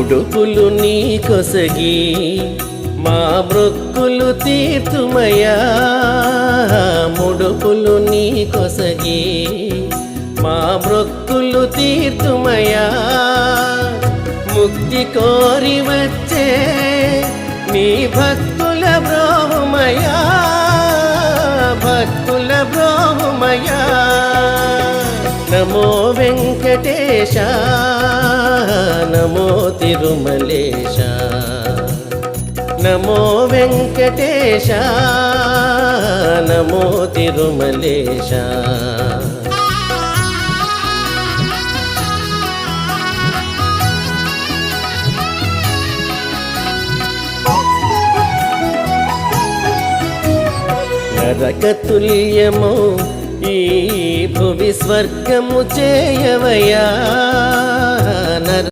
ముడుకులు నీ కొసగి మా బ్రొక్కులు తీర్తుమయా ముడుపులు నీ కొసగి మా బ్రొక్కులు తీర్తుమయా ముక్తి కోరి వచ్చే నీ భక్తుల బ్రోహమయా భక్తుల బ్రోహమయా నమో వెంకటేశ. నమో తిరుమలేశ. నమో వెంకటేశ. నమో తిరుమలేశ. నరకతుల్యము ఈ భువి స్వర్గము చేయవయా?